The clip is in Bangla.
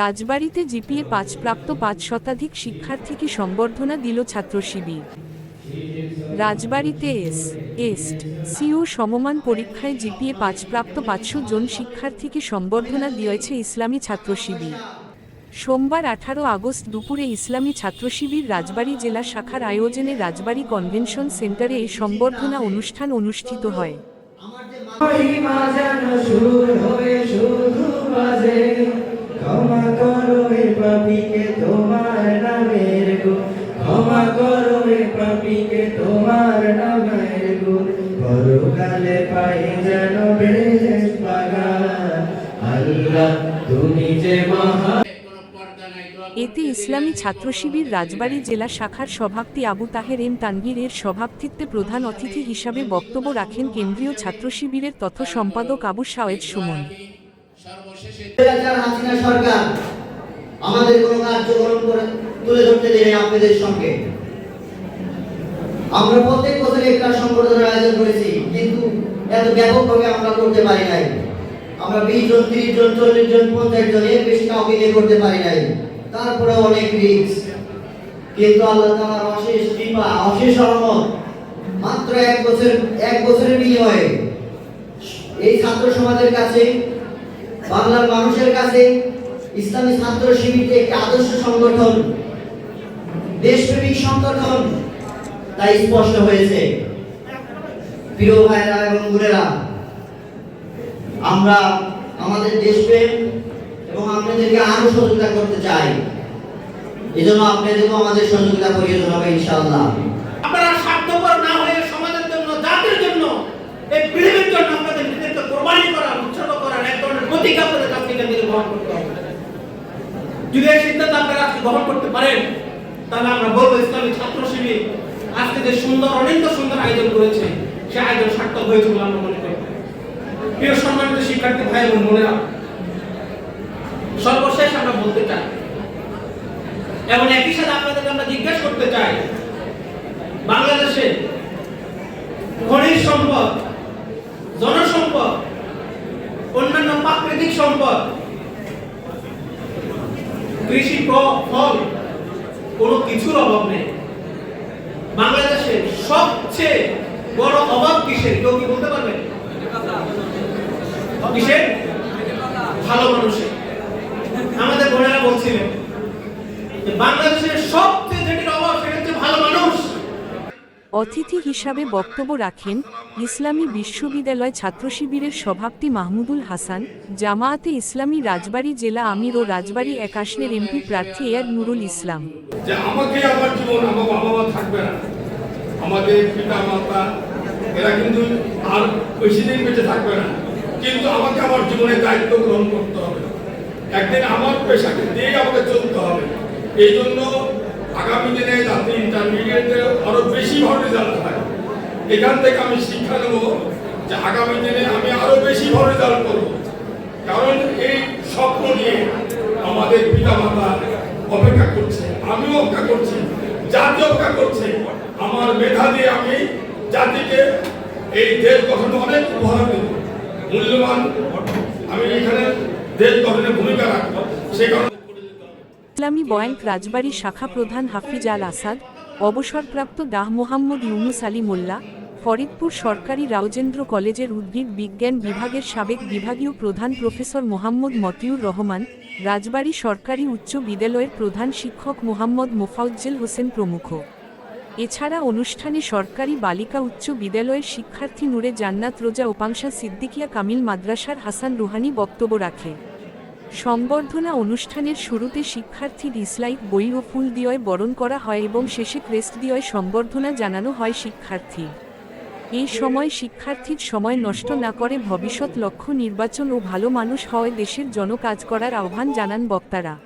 রাজবাড়িতে জিপিএ পাঁচ প্রাপ্ত পাঁচ শতাধিক শিক্ষার্থীকে সংবর্ধনা দিল ছাত্র শিবির। রাজবাড়িতে এস, এস্ট, সিও সমমান পরীক্ষায় জিপিএ পাঁচ প্রাপ্ত পাঁচশো জন শিক্ষার্থীকে সংবর্ধনা দিয়েছে ইসলামী ছাত্র শিবির। সোমবার আঠারো আগস্ট দুপুরে ইসলামী ছাত্র শিবির রাজবাড়ী জেলা শাখার আয়োজনে রাজবাড়ী কনভেনশন সেন্টারে এই সংবর্ধনা অনুষ্ঠান অনুষ্ঠিত হয়। ক্ষমা করো পাপীকে তোমার নামের ক্ষমা করো পাপীকে তোমার নামের পরকালে পাই যেন আল্লাহ, তুমি যে মহা এতে ইসলামী ছাত্র শিবির রাজবাড়ী জেলা শাখার সভাপতি আবু তাহের এম তানভীর এর সভাপতিত্বে প্রধান অতিথি হিসাবে বক্তব্য রাখেন কেন্দ্রীয় ছাত্র শিবিরের তথ্য সম্পাদক আবু সাওয়েদ সুমন। আমাদের কোনো কার্যক্রম করে তুলে ধরতে দেয় আপনাদের সঙ্গে। আমরা প্রত্যেক বছর একটা সংবর্ধনার আয়োজন করেছি, কিন্তু এত ব্যাপকভাবে আমরা করতে পারি নাই। আমরা বিশ জন, তিরিশ জন, চল্লিশ জন, পঞ্চাশ জন এর বেশি কাউকে নিয়ে করতে পারি নাই। তারপরে অনেক রিস্ক কিন্তু আল্লাহ তাআলার অশেষ কৃপা, অশেষ রহমত মাত্র এক বছর, এক বছরের বিনিময়ে এই ছাত্র সমাজের কাছে বাংলার মানুষের কাছে ইসলামী ছাত্র শিবিরকে একটি আদর্শ সংগঠন, দেশপ্রেমিক সংগঠন, তাই স্পষ্ট হয়েছে। প্রিয় ভাইরা এবং বোনেরা, আমরা আমাদের দেশপ্রেম এবং আপনাদেরকে আরও সহযোগিতা করতে চাই। এজন্য আপনাদেরকেও আমাদের সহযোগিতা প্রয়োজন হবে ইনশাআল্লাহ আপনারা স্বার্থপর না হয়ে সমাজের জন্য জাতির জন্য এই পৃথিবীর জন্য আপনাদের নিজেকে কোরবানি করা উৎসর্গ করার এক ধরনের প্রতিজ্ঞা করে কাছ থেকে নিজে গ্রহণ করতে হবে যদি এই সিদ্ধান্ত আপনারা আজকে গ্রহণ করতে পারেন, তাহলে আমরা বলব ইসলামী ছাত্র শিবির আজকে যে সুন্দর অনেক সুন্দর আয়োজন করেছে, সে আয়োজন সার্থক হয়েছে বলে আমরা মনে করি। প্রিয় সম্মানিত শিক্ষার্থী ভাই এবং বোনেরা, সর্বশেষ আমরা বলতে চাই, এবং একই সাথে আপনাদেরকে আমরা জিজ্ঞেস করতে চাই, বাংলাদেশে খনিজ সম্পদ, জনসম্পদ, অন্যান্য প্রাকৃতিক সম্পদ কৃষি ফল কোন কিছুর অভাব নেই। বাংলাদেশের সবচেয়ে বড় অভাব কিসের? কেউ কি বলতে পারবে? কিসের? ভালো মানুষের। আমাদের বোনেরা বলছিলেন বাংলাদেশের সবচেয়ে যেটির অভাব সেটা হচ্ছে ভালো মানুষ অতিথি হিসাবে বক্তব্য রাখেন ইসলামী বিশ্ববিদ্যালয় ছাত্র শিবিরের সভাপতি মাহমুদুল হাসান, জামায়াতে ইসলামী রাজবাড়ী জেলা আমির ও রাজবাড়ী এক আসনের এমপি প্রার্থী এয়ার নুরুল ইসলাম। আমাকে আমার জীবন আমার বাবা মা থাকবে না। আমাদের পিতা মাতা, এরা কিন্তু আর বেশি দিন বেঁচে থাকবে না। কিন্তু আমাকে আমার জীবনের দায়িত্ব গ্রহণ করতে হবে। একদিন আমার পেশাকে দিয়ে আমাকে চলতে হবে। এই জন্য আগামী দিনে যাতে ইন্টারমিডিয়েটে আরও বেশি ভালো রেজাল্ট হয়। এখান থেকে আমি শিক্ষা নেব যে আগামী দিনে আমি আরও বেশি ভালো রেজাল্ট করব। কারণ এই স্বপ্ন নিয়ে আমাদের পিতামাতা অপেক্ষা করছে, আমিও অপেক্ষা করছি, জাতি অপেক্ষা করছে। আমার মেধা দিয়ে আমি জাতিকে এই দেশ গঠনে অনেক উপহার দেব। মূল্যবান, আমি এখানে দেশ গঠনে ভূমিকা রাখব। সে কারণে ইসলামী বয়াঙ্ক রাজবাড়ী শাখা প্রধান হাফিজ আল আসাদ, অবসরপ্রাপ্ত ডাহ মোহাম্মদ ইউনুস আলী মোল্লা, ফরিদপুর সরকারি রাউজেন্দ্র কলেজের উদ্ভিদ বিজ্ঞান বিভাগের সাবেক বিভাগীয় প্রধান প্রফেসর মোহাম্মদ মতিউর রহমান, রাজবাড়ী সরকারি উচ্চ বিদ্যালয়ের প্রধান শিক্ষক মোহাম্মদ মোফাউজ্জেল হোসেন প্রমুখ। এছাড়া অনুষ্ঠানে সরকারি বালিকা উচ্চ বিদ্যালয়ের শিক্ষার্থী নূরে জান্নাত, রোজা উপাংশা সিদ্দিকিয়া কামিল মাদ্রাসার হাসান রুহানি বক্তব্য রাখে। সংবর্ধনা অনুষ্ঠানের শুরুতে শিক্ষার্থী ইসলাইক বই ও ফুল দিয়ে বরণ করা হয় এবং শেষে ক্রেস্ট দিয়ে সংবর্ধনা জানানো হয় শিক্ষার্থী। এই সময় শিক্ষার্থীর সময় নষ্ট না করে ভবিষ্যৎ লক্ষ্য নির্বাচন ও ভালো মানুষ হওয়ায় দেশের জন কাজ করার আহ্বান জানান বক্তারা।